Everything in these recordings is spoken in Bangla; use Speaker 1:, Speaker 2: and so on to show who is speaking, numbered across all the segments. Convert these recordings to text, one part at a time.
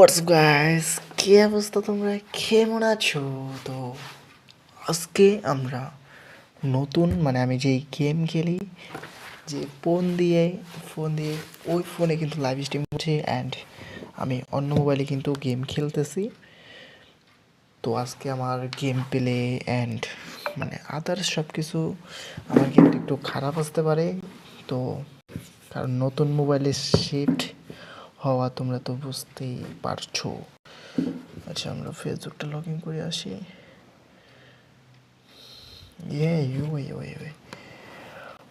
Speaker 1: হোয়াটস গাইস কি অবস্থা তোমরা? কেমন আছো? তো আজকে আমরা নতুন মানে আমি যেই গেম খেলি, যে ফোন দিয়ে ফোন দিয়ে, ওই ফোনে কিন্তু লাইভ স্ট্রিম করছি অ্যান্ড আমি অন্য মোবাইলে কিন্তু গেম খেলতেছি। তো আজকে আমার গেম প্লে অ্যান্ড মানে আদার্স সব কিছু আমার গেমটা একটু খারাপ আসতে পারে। তো কারণ নতুন মোবাইলে শিফট হওয়া তোমরা তো বুঝতেই পারছো আচ্ছা আমরা ফেসবুকটা লগ ইন করে আসি ये यू ये ये ये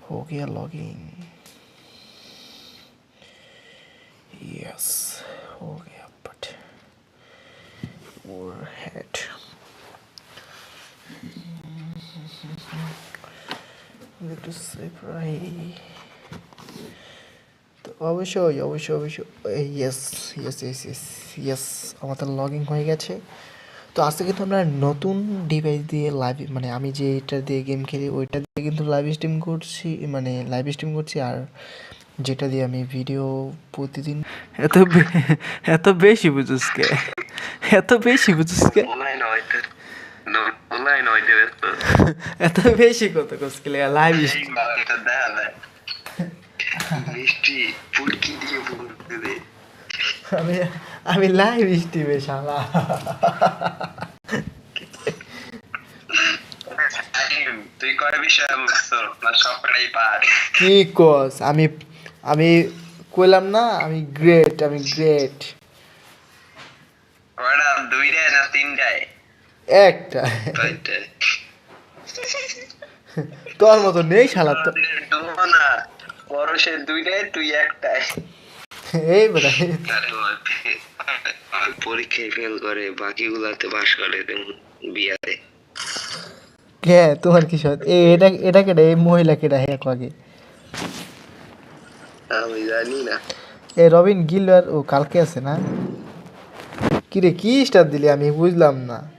Speaker 1: हो गया लॉगिन यस हो गया बट और हेड একটু সেভ রাই তো অবশ্যই অবশ্যই অবশ্যই yes yes yes yes yes আমাদের লগ ইন হয়ে গেছে। তো আজকে কিন্তু আমরা নতুন ডিভাইস দিয়ে লাইভ মানে আমি যে এটা দিয়ে গেম খেলি ওইটা দিয়ে কিন্তু লাইভ স্ট্রিম করছি মানে লাইভ স্ট্রিম করছি আর যেটা দিয়ে আমি ভিডিও প্রতিদিন
Speaker 2: এত এত বেশি বুঝুস কে? এত বেশি বুঝুস কে। এত বেশি কত কসকে লাইভ
Speaker 3: যায়। মিষ্টি দিয়ে।
Speaker 1: আমি আমি লাইভ স্ট্রিমে শালা
Speaker 3: তুই কয় বিষয়ে মুখস্থ না সবটাই পার।
Speaker 1: কি কস? আমি আমি কইলাম না আমি গ্রেট আমি গ্রেট।
Speaker 3: কয়টা দুইটায় না তিনটায়
Speaker 1: একটা তোর মতো নেই শালা তো
Speaker 3: না পরশের দুইটায় তুই একটায়
Speaker 1: এই বেটা
Speaker 3: পরীক্ষায় ফেল করে বাকিগুলাতে পাস করে বিয়াতে।
Speaker 1: কে তোমার কি এ এটা এটা কেটে এই মহিলা কেটে হ্যাঁ আগে?
Speaker 3: আমি জানি না।
Speaker 1: এ রবিন গিলার ও কালকে আছে না? কি রে কি স্টার দিলি আমি বুঝলাম না।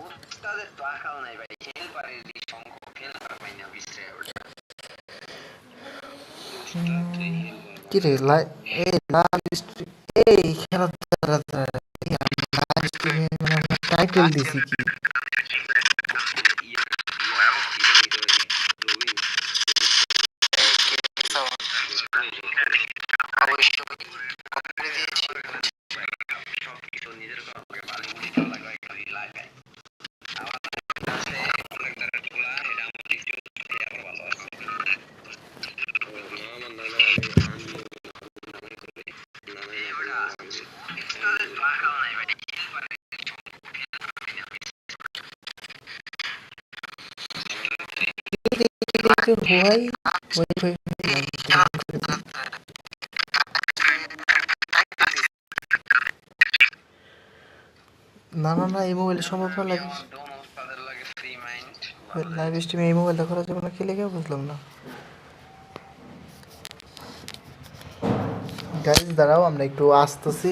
Speaker 3: উস্তাদের টাকাও নাই ভাই হেল্পারের সংখ্যক হেল্পার পাই না বিশ্রে
Speaker 1: কি রে লাই এই লাইভ স্ট্রিম এই খেলা দাঁড়া দাঁড়া এই আমি লাইভ স্ট্রিমে মানে আমরা টাইটেল দিছি কি হওয়াই না না না এই মোবাইলে সম্ভব না লাগে লাইভ স্ট্রিমে এই মোবাইলটা করা যাবে না খেলে কেউ বুঝলাম না। গাইজ দাঁড়াও আমরা একটু আসতেছি।